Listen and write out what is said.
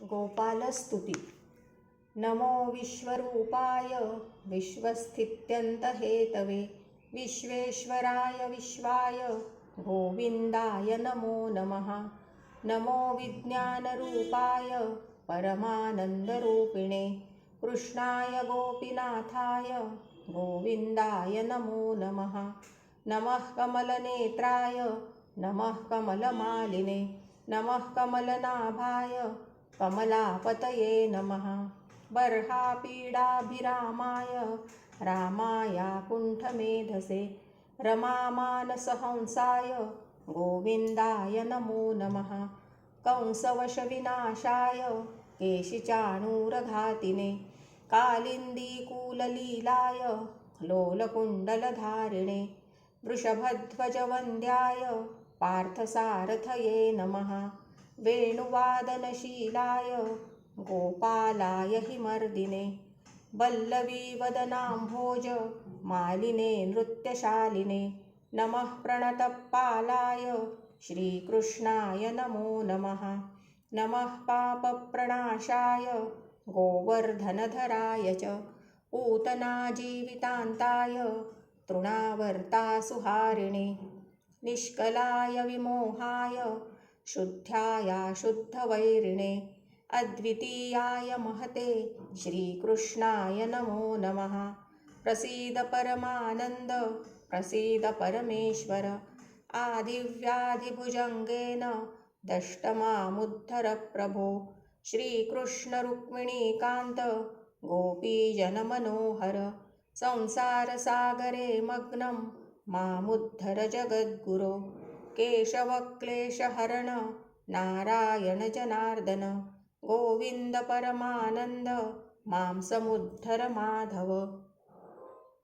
गोपालस्तुती। नमो विश्वरूपाय विश्वस्थित्यन्तहेतवे विश्वेश्वराय विश्वाय गोविन्दाय नमो नमः। नमो विज्ञानरूपाय परमानन्दरूपिणे कृष्णाय गोपीनाथाय गोविन्दाय नमो नमः। नमः कमलनेत्राय नमः कमलमालिने नमः कमलनाभाय कमलापतये नमः। बर्हापीडाभिरामाय रामाया कुण्ठमेधसे रमामानसहंसाय गोविन्दाय नमो नमः। कंसवशविनाशाय केशिचाणूरघातिने कालिन्दीकूललीलाय लोलकुण्डलधारिणे वृषभध्वजवन्द्याय पार्थसारथये नमः। वेणुवादनशीलाय गोपालाय हिमर्दिने वल्लवीवदनाम्भोज मालिने नृत्यशालिने नमः प्रणतपालाय श्रीकृष्णाय नमो नमः नमः पापप्रणाशाय गोवर्धनधराय च पूतनाजीवितान्ताय तृणावर्तासुहारिणे निष्कलाय विमोहाय शुद्ध्याया शुद्धवैरिणे। अद्वितीयाय महते। श्रीकृष्णाय नमो नमः। प्रसीद परमानन्द। प्रसीद परमेश्वर। आदिव्याधिभुजङ्गेन। दष्टमामुद्धर प्रभो श्रीकृष्णरुक्मिणीकान्त। गोपीजनमनोहर। संसारसागरे मग्नं। मामुद्धर जगद्गुरो केशवक्लेशहरण नारायण जनार्दन गोविन्द परमानन्द मां समुद्धर माधव